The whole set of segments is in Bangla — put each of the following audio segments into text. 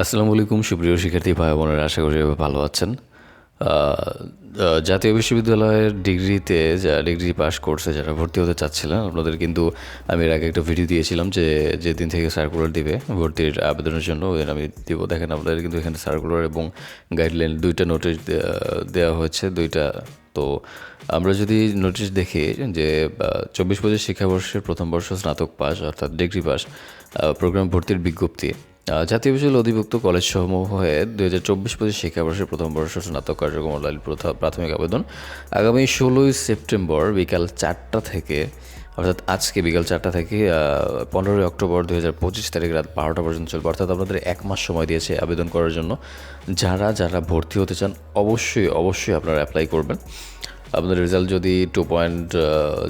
আসসালামু আলাইকুম, সুপ্রিয় শিক্ষার্থী ভাই বোনেরা, আশা করি ভালো আছেন। জাতীয় বিশ্ববিদ্যালয়ের ডিগ্রিতে যা ডিগ্রি পাস করছে, যারা ভর্তি হতে চাচ্ছিলেন, আপনাদের কিন্তু আমি এর আগে একটা ভিডিও দিয়েছিলাম যে যেদিন থেকে সার্কুলার দিবে, ভর্তির আবেদনের জন্য, ওই আমি দিব। দেখেন আপনাদের কিন্তু এখানে সার্কুলার এবং গাইডলাইন দুইটা নোটিশ দেওয়া হয়েছে, দুইটা। তো আমরা যদি নোটিশ দেখি যে চব্বিশ পঁচিশ শিক্ষাবর্ষের প্রথম বর্ষ স্নাতক পাস অর্থাৎ ডিগ্রি পাস প্রোগ্রাম ভর্তির বিজ্ঞপ্তি জাতীয় বিশ্ববিদ্যালয় অধিভুক্ত কলেজ সমূহ হয়ে দুই হাজার চব্বিশ পঁচিশ শিক্ষাবর্ষের প্রথম বর্ষ স্নাতক কার্যক্রম অনলাইন প্রথা- প্রাথমিক আবেদন। আগামী ষোলোই সেপ্টেম্বর বিকাল চারটা থেকে, অর্থাৎ আজকে বিকাল চারটা থেকে পনেরোই অক্টোবর দু হাজার পঁচিশ তারিখ রাত বারোটা পর্যন্ত চলবে। অর্থাৎ আপনাদের এক মাস সময় দিয়েছে আবেদন করার জন্য। যারা যারা ভর্তি হতে চান, অবশ্যই অবশ্যই আপনারা অ্যাপ্লাই করবেন। আপনাদের রেজাল্ট যদি টু পয়েন্ট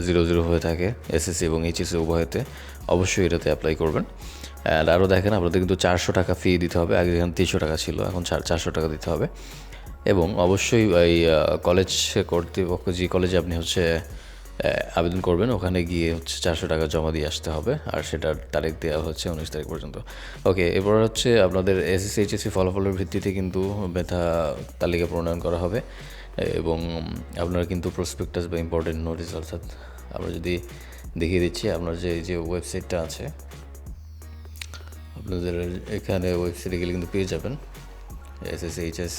জিরো জিরো হয়ে থাকে এসএসসি এবং এইচএসসি উভয়তে, অবশ্যই এটাতে অ্যাপ্লাই করবেন। অ্যান্ড আরও দেখেন, আপনাদের কিন্তু চারশো টাকা ফি দিতে হবে। আগে এখানে তিনশো টাকা ছিল, এখন চার চারশো টাকা দিতে হবে। এবং অবশ্যই এই কলেজ কর্তৃপক্ষ, যে কলেজে আপনি হচ্ছে আবেদন করবেন, ওখানে গিয়ে হচ্ছে চারশো টাকা জমা দিয়ে আসতে হবে। আর সেটার তারিখ দেওয়া হচ্ছে উনিশ তারিখ পর্যন্ত। ওকে এরপর হচ্ছে আপনাদের এসএসসি এইচএসসি ফলাফলের ভিত্তিতে কিন্তু মেধা তালিকা প্রণয়ন করা হবে। এবং আপনারা কিন্তু প্রসপেক্টাস বা ইম্পর্টেন্ট নোটিস অর্থাৎ আমরা যদি দেখিয়ে দিচ্ছি, আপনার যে যে ওয়েবসাইটটা আছে আপনাদের এখানে ওয়েবসাইটে গেলে কিন্তু পেয়ে যাবেন। এস এস এইচ এস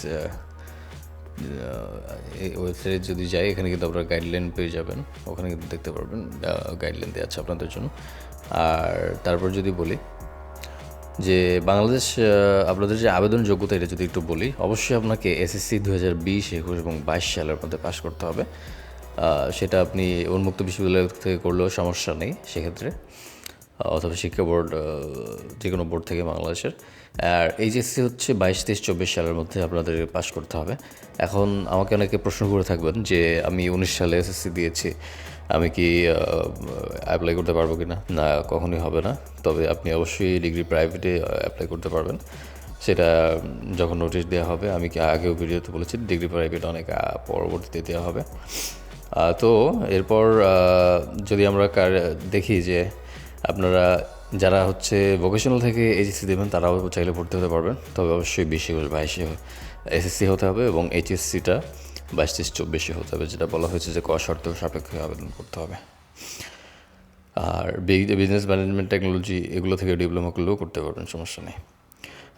ওয়েবসাইটে যদি যাই, এখানে কিন্তু আপনারা গাইডলাইন পেয়ে যাবেন। ওখানে কিন্তু দেখতে পারবেন গাইডলাইন দেওয়া আছে আপনাদের জন্য। আর তারপর যদি বলি যে বাংলাদেশ আপনাদের যে আবেদন যোগ্যতা এটা যদি একটু বলি, অবশ্যই আপনাকে এসএসসি দু হাজার বিশ, একুশ এবং বাইশ সালের মধ্যে পাশ করতে হবে। সেটা আপনি উন্মুক্ত বিশ্ববিদ্যালয় থেকে করলেও সমস্যা নেই, সেক্ষেত্রে। অথবা শিক্ষা বোর্ড যে কোনো বোর্ড থেকে বাংলাদেশের। আর এইচএসসি হচ্ছে বাইশ, তেইশ, চব্বিশ সালের মধ্যে আপনাদের পাশ করতে হবে। এখন আমাকে অনেকে প্রশ্ন করে থাকবেন যে, আমি উনিশ সালে এসএসসি দিয়েছি, আমি কি অ্যাপ্লাই করতে পারব কি না না কখনোই হবে না। তবে আপনি অবশ্যই ডিগ্রি প্রাইভেটে অ্যাপ্লাই করতে পারবেন। সেটা যখন নোটিশ দেওয়া হবে, আমি কি আগেও ভিডিওতে বলেছি ডিগ্রি প্রাইভেট অনেক পরবর্তীতে দেওয়া হবে। তো এরপর যদি আমরা দেখি যে আপনারা যারা হচ্ছে ভোকেশনাল থেকে এইচএসসি দেবেন, তারাও চাইলে ভর্তি হতে পারবেন। তবে অবশ্যই বিশে বাইশে এসএসসি হতে হবে এবং এইচএসসিটা বাইশ তেইশ চব্বিশে হতে হবে, যেটা বলা হয়েছে যে ক শর্ত সাপেক্ষে আবেদন করতে হবে। আর বিজনেস ম্যানেজমেন্ট টেকনোলজি এগুলো থেকে ডিপ্লোমা করলেও করতে পারবেন, সমস্যা নেই।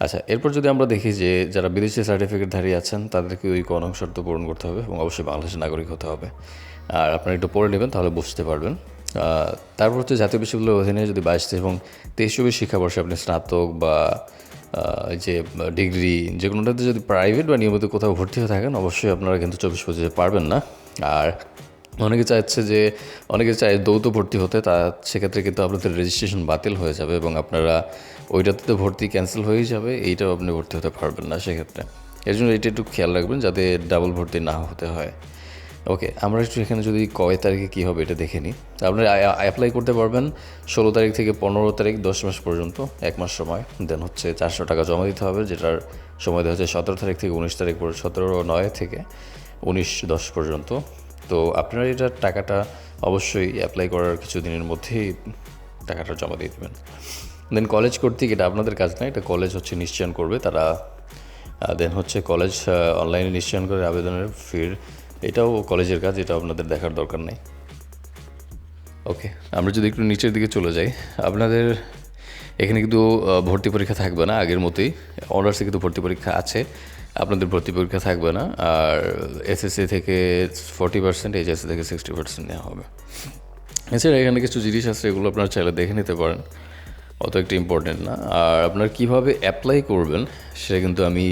আচ্ছা এরপর যদি আমরা দেখি যে যারা বিদেশি সার্টিফিকেটধারী আছেন, তাদেরকে ওই কনক শর্ত পূরণ করতে হবে এবং অবশ্যই বাংলাদেশের নাগরিক হতে হবে। আর আপনারা একটু পড়ে নেবেন, তাহলে বুঝতে পারবেন। তারপর হচ্ছে জাতীয় বিশ্ববিদ্যালয়ের অধীনে যদি বাইশ এবং তেইশ চব্বিশ শিক্ষাবর্ষে আপনি স্নাতক বা যে, ডিগ্রি যে কোনোটাতে যদি প্রাইভেট বা নিয়মিত কোথাও ভর্তি হয়ে থাকেন, অবশ্যই আপনারা কিন্তু চব্বিশ পঁচিশে পারবেন না। আর অনেকে চাইছে যে, অনেকে চায় দৌত ভর্তি হতে, তা সেক্ষেত্রে কিন্তু আপনাদের রেজিস্ট্রেশন বাতিল হয়ে যাবে এবং আপনারা ওইটাতে তো ভর্তি ক্যান্সেল হয়েই যাবে, এইটাও আপনি ভর্তি হতে পারবেন না সেক্ষেত্রে। এর জন্য এটা একটু খেয়াল রাখবেন যাতে ডাবল ভর্তি না হতে হয়। ওকে আমরা একটু এখানে যদি কয় তারিখে কী হবে এটা দেখে নিই। তো আপনারা অ্যাপ্লাই করতে পারবেন ষোলো তারিখ থেকে পনেরো তারিখ, দশ মাস পর্যন্ত, এক মাস সময়। দেন হচ্ছে চারশো টাকা জমা দিতে হবে, যেটার সময় দেওয়া হচ্ছে সতেরো তারিখ থেকে উনিশ তারিখ পর্যন্ত সতেরো নয় থেকে উনিশ দশ পর্যন্ত। তো আপনারা এটা টাকাটা অবশ্যই অ্যাপ্লাই করার কিছু দিনের মধ্যেই টাকাটা জমা দিয়ে দেবেন। দেন কলেজ কর্তৃক এটা আপনাদের কাজ না, এটা কলেজ হচ্ছে নিশ্চয়ন করবে, তারা দেন হচ্ছে কলেজ অনলাইনে নিশ্চয়ন করে আবেদনের ফির এটাও কলেজের কাজ এটা আপনাদের দেখার দরকার নেই। ওকে আমরা যদি একটু নিচের দিকে চলে যাই, আপনাদের এখানে কিন্তু ভর্তি পরীক্ষা থাকবে না, আগের মতোই। অনার্সে কিন্তু ভর্তি পরীক্ষা আছে, আপনাদের ভর্তি পরীক্ষা থাকবে না, আর এসএসসি থেকে ফর্টি পার্সেন্ট এইচএসসি থেকে সিক্সটি পার্সেন্ট নেওয়া হবে। এছাড়া এখানে কিছু জিনিস আছে, এগুলো আপনারা চাইলে দেখে নিতে পারেন, অত একটা ইম্পর্টেন্ট না। আর আপনার কীভাবে অ্যাপ্লাই করবেন, সেটা কিন্তু আমি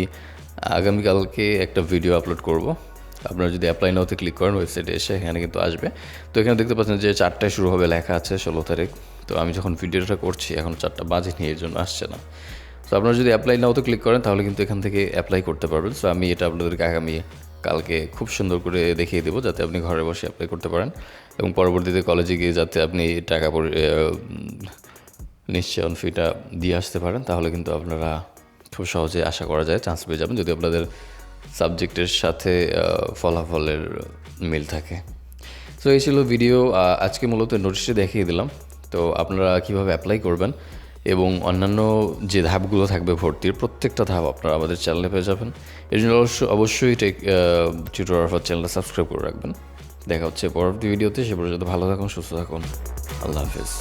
আগামীকালকে একটা ভিডিও আপলোড করব। আপনারা যদি অ্যাপ্লাই নাওতে ক্লিক করেন ওয়েবসাইটে এসে এখানে কিন্তু আসবে। তো এখানে দেখতে পাচ্ছেন যে চারটায় শুরু হবে, লেখা আছে ষোলো তারিখ। তো আমি যখন ভিডিওটা করছি, এখন চারটা বাজে নিয়ে এর জন্য আসছে না। তো আপনারা যদি অ্যাপ্লাই নাওতে ক্লিক করেন, তাহলে কিন্তু এখান থেকে অ্যাপ্লাই করতে পারবেন। সো আমি এটা আপনাদেরকে আগামী কালকে খুব সুন্দর করে দেখিয়ে দেবো, যাতে আপনি ঘরে বসে অ্যাপ্লাই করতে পারেন। এবং পরবর্তীতে কলেজে গিয়ে যাতে আপনি টাকা নিশ্চয়ন ফিটা দিয়ে আসতে পারেন, তাহলে কিন্তু আপনারা খুব সহজে আশা করা যায় চান্স পেয়ে যাবেন। যদি আপনাদের সাবজেক্টের সাথে ফলাফলের মিল থাকে। তো এই ছিল ভিডিও আজকে মূলত নোটিশে দেখিয়ে দিলাম। তো আপনারা কীভাবে অ্যাপ্লাই করবেন এবং অন্যান্য যে ধাপগুলো থাকবে ভর্তির, প্রত্যেকটা ধাপ আপনারা আমাদের চ্যানেলে পেয়ে যাবেন। এর জন্য অবশ্য, অবশ্যই টেক টিউটোরিয়াল চ্যানেলটা সাবস্ক্রাইব করে রাখবেন। দেখা হচ্ছে পরবর্তী ভিডিওতে সে পর্যন্ত ভালো থাকুন, সুস্থ থাকুন। আল্লাহ হাফিজ।